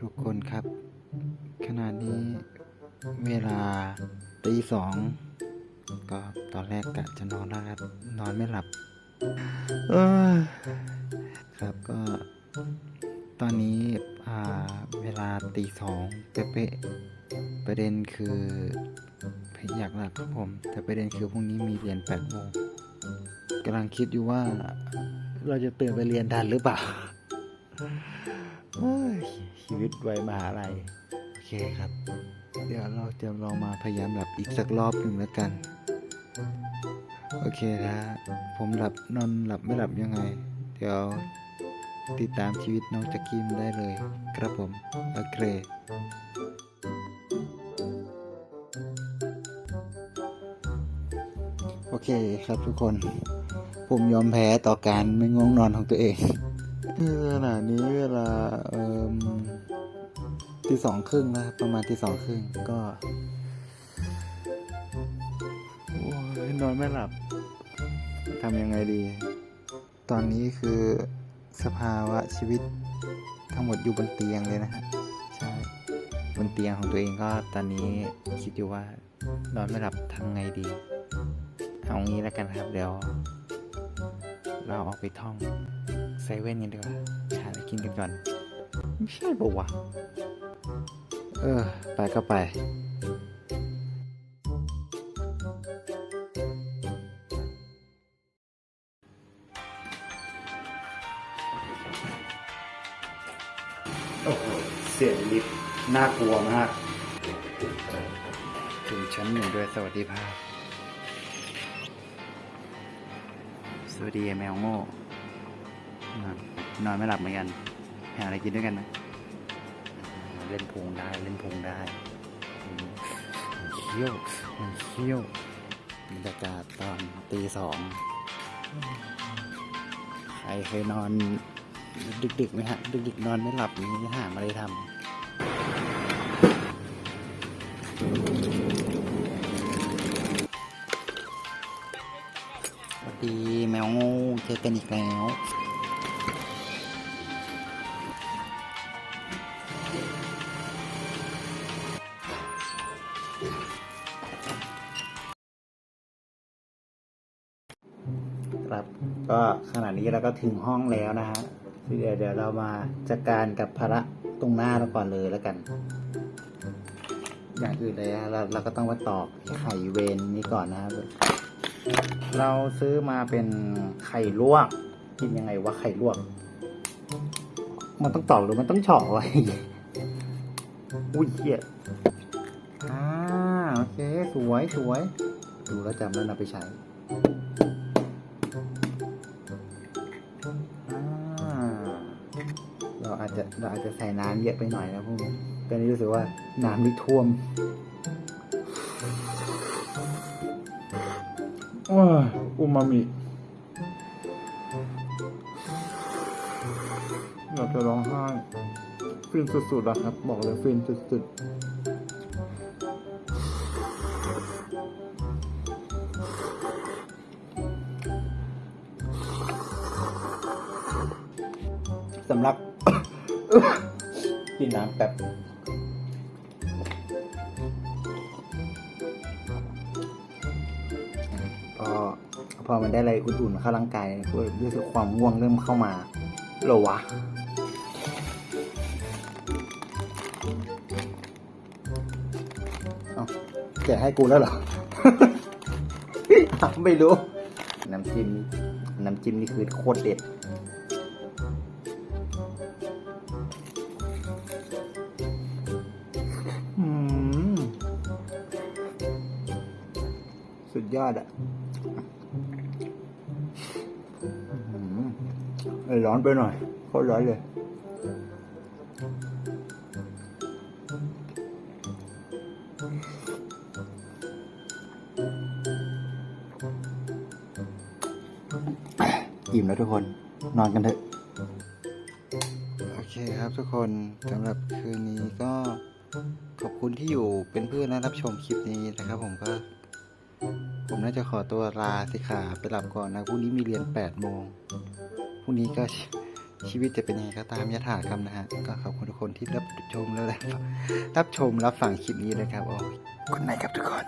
ทุกคนครับ ขณะนี้เวลาตีสองก็ตอนแรกกะจะนอนแล้วครับ นอนไม่หลับครับก็ตอนนี้เวลาตีสองเป๊ะประเด็นคืออยากหลับครับผม แต่ประเด็นคือพรุ่งนี้มีเรียนแปดโมงกำลังคิดอยู่ว่า เราจะตื่นไปเรียนทันหรือเปล่าชีวิตวัยมหาลัยโอเคครับ เดี๋ยวเราจะลองมาพยายามหลับอีกสักรอบหนึ่งแล้วกัน โอเคนะผมหลับนอนหลับไม่หลับยังไง เดี๋ยวติดตามชีวิตน้องจักกิมได้เลย ครับผม โอเคโอเคครับทุกคน ผมยอมแพ้ต่อการไม่ง่วงนอนของตัวเองขณะนี้เวลาเอ่มตีสองครึ่งนะครับประมาณตีสองครึ่งก็นอนไม่หลับทำยังไงดี ตอนนี้คือสภาวะชีวิตทั้งหมดอยู่บนเตียงเลยนะฮะใช่บนเตียงของตัวเองก็ตอนนี้คิดอยู่ว่านอนไม่หลับทำไงดี เอางี้แล้วกันครับเดี๋ยว เราออกไปท่องเซเว่นกันดีกว่าหาอะไรกินกันก่อน ไม่ใช่ปะวะ เออ ไปก็ไปโอ้โหเสียงลิฟต์น่ากลัวมาก ถึงชั้นหนึ่งด้วยสวัสดีภาพ สวัสดีแมวโง่นอนไม่หลับเหมือนกันหาอะไรกินด้วยกันไหมเล่นพุงได้เล่นพุงได้เขี้ยวมันเขี้ยวบรรยากาศตอนตีสองใครเคยนอนดึกๆไหมฮะดึกๆนอนไม่หลับนี่หาอะไรทำ วัสดีแมวง่เจอกันอีกแล้ว ครับก็ขณะนี้เราก็ถึงห้องแล้วนะฮะเดี๋ยวเดี๋ยวเรามาจัดการกับภาระตรงหน้าเราก่อนเลยแล้วกัน อย่างอื่นเลยนะเราเราก็ต้องมาตอกไข่เวนนี้ก่อนนะครับ เราซื้อมาเป็นไข่ลวก กินยังไงวะไข่ลวก มันต้องตอกหรือมันต้องเฉาะไว้อุ้ยเหี้ยอ่าโอเค สวยสวย ดูแล้วจำแล้วนำไปใช้อ่าเราอาจจะเราอาจจะใส่น้ำเยอะไปหน่อยนะพวกนี้ตอนนี้รู้สึกว่าน้ำนี่ท่วม ว้าอูมามิเราจะร้องไห้ฟินสุดๆอะครับ บอกเลยฟินสุดๆสำหรับ กินน้ำแบบ อพอมันได้อะไรอุ่นๆเข้าร่างกายก็รู้สึกความง่วงเริ่มเข้ามาหรอวะเอ้าแกให้กูแล้วเหรอ ไม่รู้ น้ำจิ้ม น้ำจิ้มนี่คือโคตรเด็ด สุดยอดอะ ร้อนไปหน่อยโคตรร้อนเลยอิ่มแล้วทุกคน นอนกันเถอะ โอเคครับทุกคนสำหรับคืนนี้ก็ขอบคุณที่อยู่เป็นเพื่อนและรับชมคลิปนี้นะครับผมก็ ผมน่าจะขอตัวลาสิขาไปหลับก่อนนะพรุ่งนี้มีเรียน8โมงพรุ่งนี้ก็ชีวิตจะเป็นยังไงก็ตามยถากรรมนะฮะ ก็ขอบคุณทุกคนที่รับชมแล้วรับรับชมรับฟังคลิปนี้นะครับ โอ้คุณนายครับทุกคน